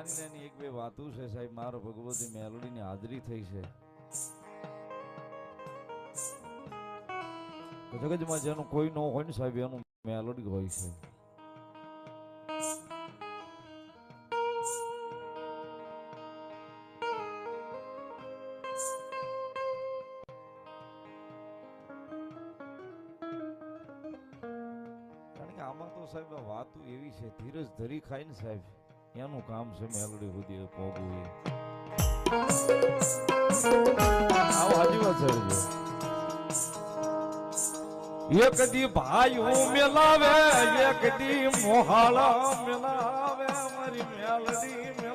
નાની નાની એક બે વાતો છે સાહેબ, મારો ભગવતી મેલોડીની હાજરી થઈ છે. જગતમાં જેનું કોઈ ન હોય ને સાહેબ, એનું મેલોડી હોય છે. કારણ કે આમાં તો સાહેબ વાતો એવી છે, ધીરજ ધરી ખાય ને સાહેબ. એનું કામ છે મેલડી સુધી પહોંચવું એ. આવો એક દી ભાઈ મેલાવે, એક દી મોહાળા મેલાવે, મારી મેલડી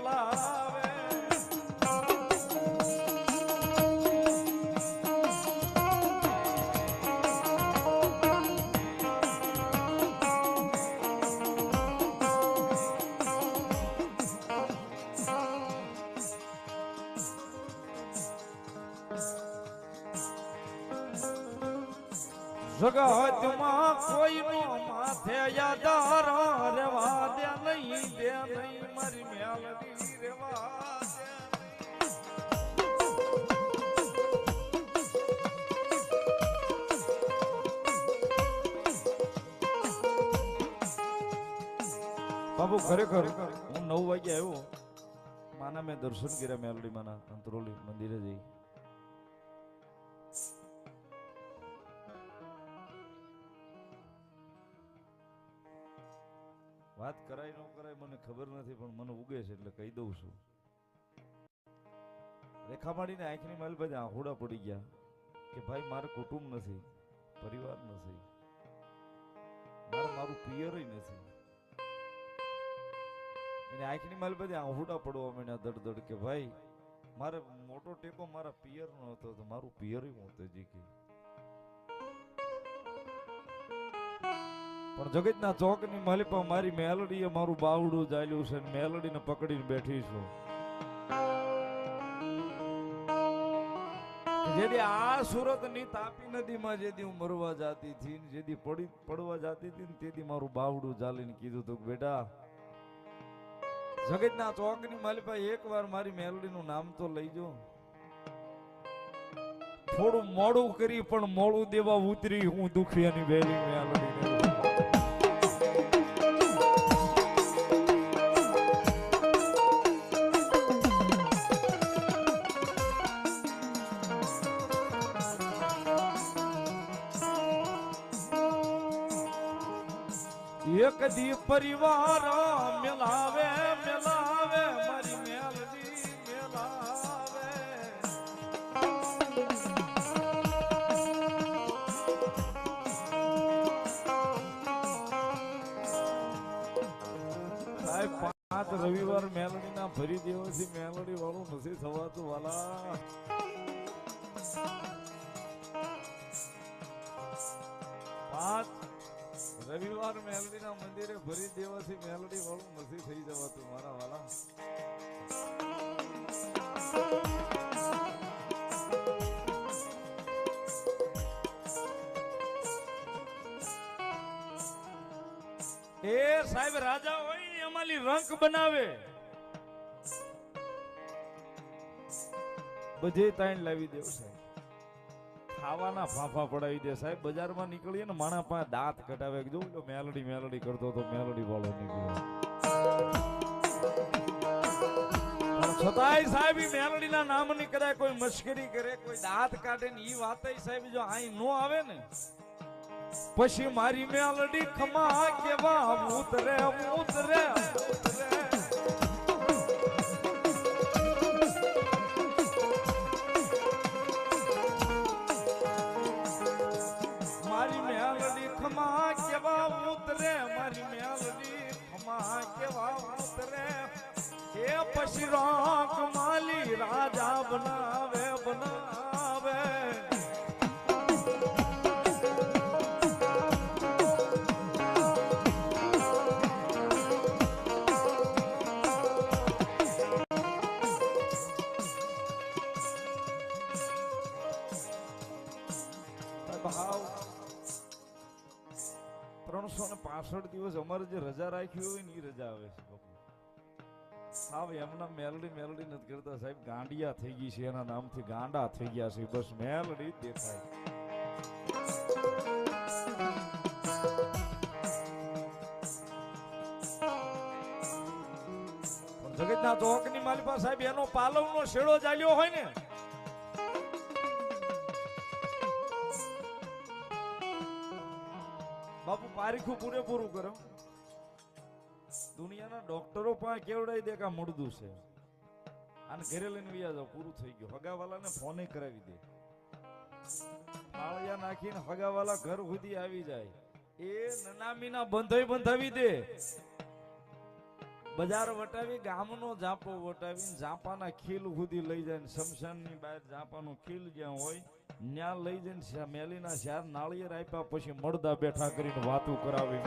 જગતમાં કોઈનો માથે યાદાર રેવા દે નહીં દે નહીં, મારી મેલડી રેવા બાબુ ખરેખર હું નવ વાગે આવ્યો. માના મેં દર્શન કર્યા મેલડી માના અંતરોલી મંદિરે જઈ. વાત કરાય ન કરાય મને ખબર નથી, પણ મને ઉગે છે એટલે કહી દઉં છું. રેખા માડીને આંખની માલ બધા આંખોડા પડી ગયા કે ભાઈ, મારે કુટુંબ નથી, પરિવાર નથી. મારે મારું પિયર નથી. એને આંખની માલ બધી આંખોડા પડવા માંડ્યા દડ દડ કે ભાઈ, મારે મોટો ટેકો મારા પિયર નો હતો તો મારું પિયર હું તો કે. પણ જગતના ચોકની માલિપા મારી મેલડીએ મારું બાવડું ચાલ્યું છે ને મેલડીને પકડીને બેઠી છું. જેદી આ સુરતની તાપી નદીમાં જેદી હું મરવા જાતી હતી ને જેદી પડી પડવા જાતી હતી ને તેથી મારું બાવડું ચાલીને કીધું તું કે બેટા, જગતના ચોકની માલિપા એકવાર મારી મેલડીનું નામ તો લઈ જો થોડું મોડું કરી પણ મોડું દેવા ઉતરી હું દુખિયાની વેલી મેલડીને. એક દી પરિવાર મેલાવે, મિલાવે, મારી મેલડી મિલાવે. પાંચ રવિવાર મેલડીના ફરી દેવાથી મેલડી વાળું નથી થવાતું, વાલા. પાંચ રવિવાર મેલડી ના મંદિરે ભરી દેવાથી મેલડી વાળું નથી થઈ જવાતું, મારા વાલા. એ સાહેબ, રાજા હોય ને અમારી રંક બનાવે. બધે તાણ લાવી દેવ, સાહેબ. ખાવાના ફાફા પડાવી દે સાહેબ. બજારમાં નીકળીએ ને માણા પાસે દાંત કટાવે જો મેલડી મેલડી કરતો તો મેલડી વાળો નીકળ્યો છતાંય સાહેબ મેલડીના નામની કદાચ કોઈ મશ્કરી કરે, કોઈ દાંત કાઢે ને એ વાત સાહેબ, જો અહીં નો આવે ને, પછી મારી મેલડી ખમા કેવા ઉતરે ઉતરે પાસઠ દિવસ અમારે જે રજા રાખી હોય ને એ રજા આવે છે બાપુ. હાવ એમના મેલડી મેલડી નથી કરતા. સાહેબ, ગાંડિયા થઈ ગઈ છે. એના નામથી ગાંડા થઈ ગયા છે. બસ મેલડી દેખાય. જગતના ચોકની માલિપા સાહેબ, એનો પાલવનો શેડો ચાલ્યો હોય ને પારીખું પૂરેપૂરું કરો. દુનિયાના ડોક્ટરો પણ કેવડાવી દે કે મળદું છે? આને ઘરે લઈને વ્યા જાવ પૂરું થઈ ગયું. હગાવાલાને ફોને કરાવી દે. માળિયા નાખીને હગાવાલા ઘર સુધી આવી જાય. એ નનામીના બંધોય બંધાવી દે. બજાર વટાવી, ગામનો જાપો વટાવીને જાપાના ખીલ સુધી લઈ જાય ને શમશાનની બહાર જાપાનું ખીલ જ્યાં હોય ન્યા લઈ જઈને મેલીના શાર નાળિયેર આપ્યા પછી મળદા બેઠા કરીને વાતું કરાવી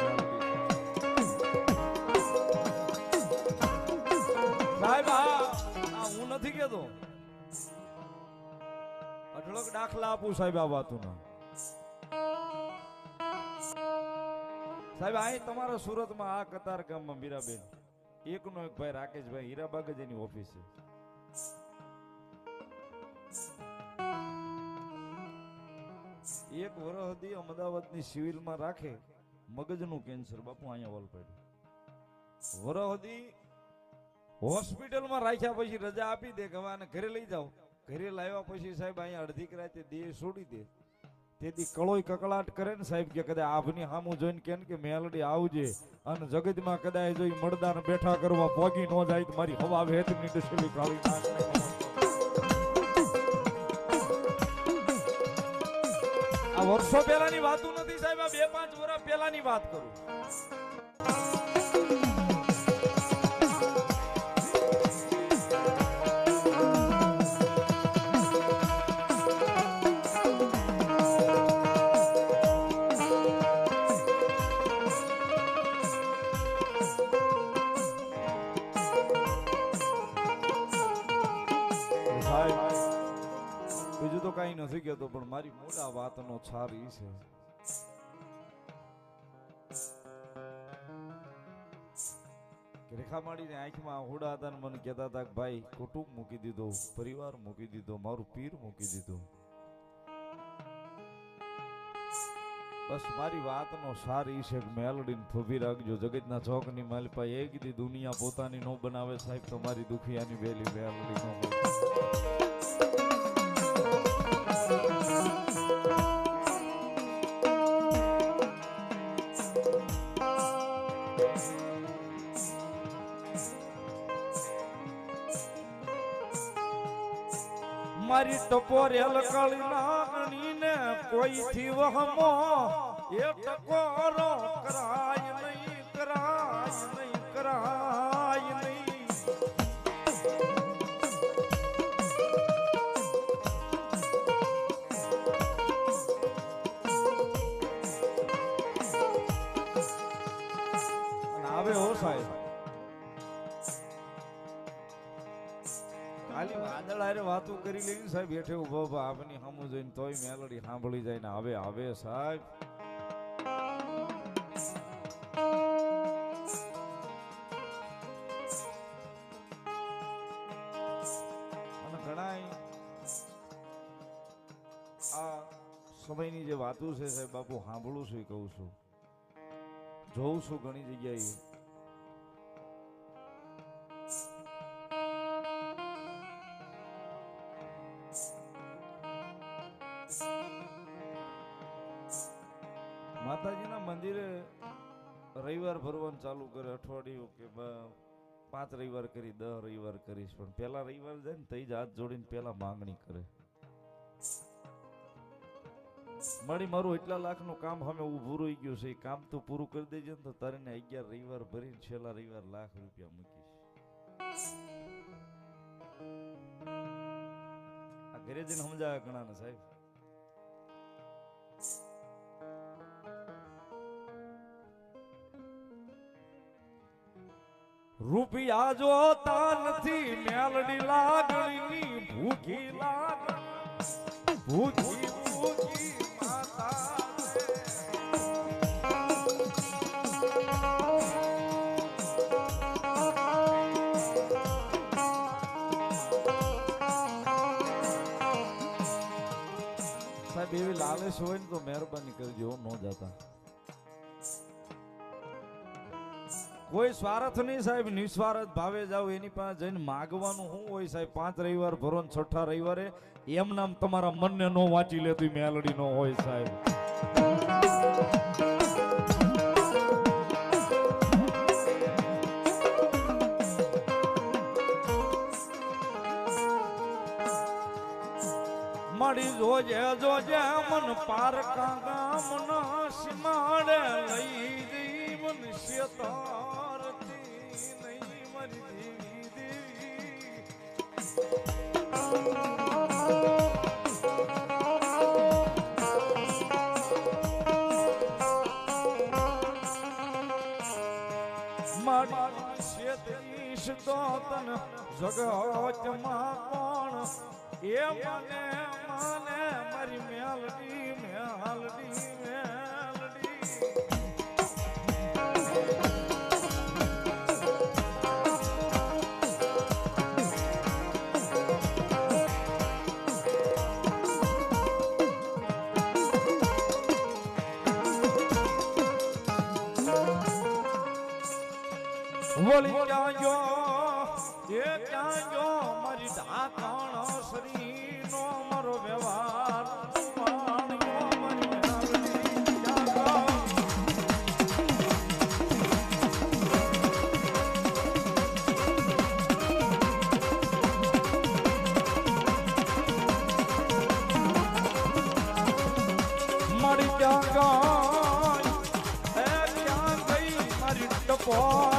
હું નથી કેતો અઢળક દાખલા આપું સાહેબ આ વાતોના. સાહેબ, અહીં તમારા સુરતમાં આ કતાર ગામમાં મીરાબેન. એકનો એક ભાઈ રાકેશભાઈ હીરાબાગ જ એની ઓફિસ છે. એક વર્ષ હતી અમદાવાદની સિવિલમાં રાખે મગજનું કેન્સર. બાપુ, અહીંયા વલ પડ્યું. વર્ષ હોસ્પિટલમાં રાખ્યા પછી રજા આપી દે કે ઘરે લઈ જાઓ. ઘરે લાવ્યા પછી સાહેબ અહીંયા અડધી રાતે દેહ છોડી દે. તેથી કળોય કકળાટ કરે ને સાહેબ કે કદાચ આભની સામું જોઈને કે ને કે મેલડી આવજે અને જગતમાં કદાચ જોઈ મળદાને બેઠા કરવા પોગી ન જાય તો મારી હવા વેતની ડસેલી કાળી નાખે વર્ષો પહેલાની વાતું નથી સાહેબ આ બે પાંચ વર્ષ પહેલાની વાત કરું. કઈ નથી કેતો પણ મારી મોટા વાતનો છાર ઈ છે. રેખા માડીને આંખમાં હોડા હતા ને મને કહેતા હતા કે ભાઈ, કુટુંબ મૂકી દીધો, પરિવાર મૂકી દીધો, મારું પીર મૂકી દીધો. બસ મારી વાતનો સાર ઈ છે કે મેલડીને થોભી રાખજો. જગતના ચોકની માલિપા એક દી દુનિયા પોતાની નો બનાવે સાહેબ તમારી દુખિયાની વેલી મેલડી નો મારી ટપોરેલ કળી કોઈ થી વહમો? એ ટકોરો કરાય વાતો કરી લઈને સાહેબ, હેઠે ઊભો ઊભા આપની સામું જોઈને તોય મેલડી સાંભળી જાય ને હવે હવે સાહેબ. અને ઘણાય આ સમયની જે વાતો છે સાહેબ, બાપુ સાંભળું છું, કહું છું. જોઉં છું ઘણી જગ્યાએ. રવિવાર ભરવાનું ચાલુ કરે, અઠવાડિયું કે પાંચ રવિવાર કરી દસ રવિવાર કરીશ. પણ પેલા રવિવાર જાય ને તઈ જ હાથ જોડીને પેલા માંગણી કરે. મળી મારું એટલા લાખનું કામ અમે ઊભું રહી ગયું છે. એ કામ તો પૂરું કરી દેજે ને તો તારે ને અગિયાર રવિવાર ભરીને છેલ્લા રવિવાર લાખ રૂપિયા મૂકીશ. આ ઘરે જઈને સમજાવે ઘણા ને સાહેબ. રૂપિયા જોતા નથી મેલડી લાગણીની ભૂખી લાગ ભૂખી ભૂખી માતા સાહેબ, એવી લાલચ હોય ને તો મહેરબાની કરજો ન જતા. કોઈ સ્વાર્થ નહીં સાહેબ, નિસ્વાર્થ ભાવે જાવ એની પાસે જઈને માગવાનું શું હોય સાહેબ? પાંચ રવિવાર ભરો ને છઠ્ઠા રવિવારે એમ નામ તમારા મનને નો વાંચી લેતી, મેલડી નો હોય સાહેબ. મારી જોજે જોજે મન પારકા ગામના સીમાડે લઈ શેતારતી નહીં મરી દેવી. દેવી મારી શેતીશ તો તન જગતમાં કોણ? એ મને મને મારી મેલડી મેલડી મેલડી વળી ક્યાં ગયો એ ક્યાં ગયો મારી ઢાકણ શ્રી નો મારો વ્યવહાર. મારી ક્યાં ગઈ ક્યાં ગઈ મારી ટપોરેલ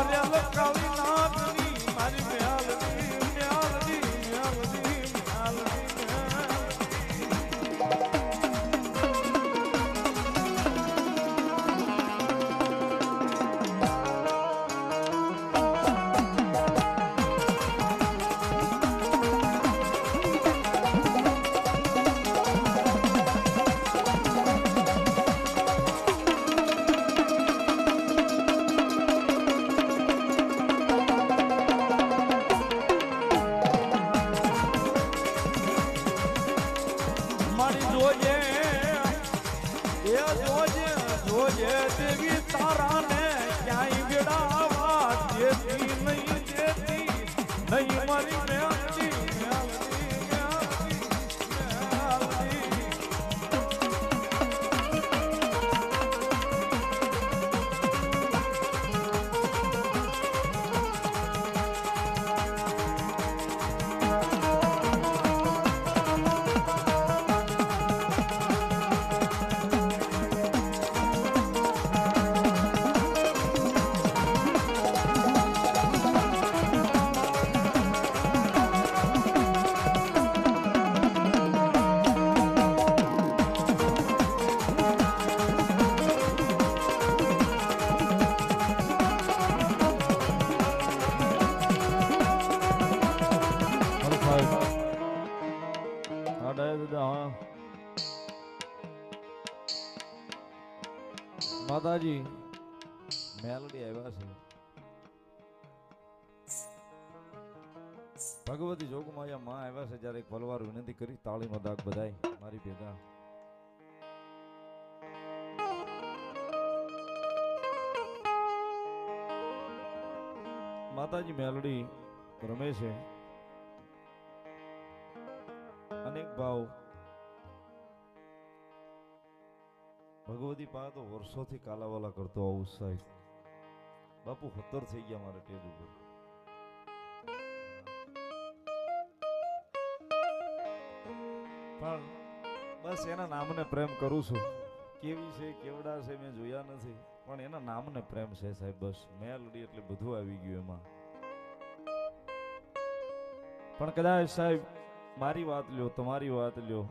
માતાજી મેલડી આવ્યા છે. ભગવતી જોગમાયા માં આવ્યા છે જ્યારે પલવાર વિનંતી કરી, તાળીનો દાગ બધાય, મારી ભેગા. માતાજી મેલડી રમે છે. અનેક ભાવ ભગવતી પા તો વર્ષોથી કાલાવાલા કરતો આવું સાહેબ. બાપુ સત્તર થઈ ગયા મારે ટેજ ઉપર. પણ બસ એના નામને પ્રેમ કરું છું. કેવી છે, કેવડા છે, મેં જોયા નથી. પણ એના નામને પ્રેમ છે સાહેબ, બસ. મેલડી એટલે બધું આવી ગયું એમાં. પણ કદાચ સાહેબ, મારી વાત લ્યો, તમારી વાત લ્યો.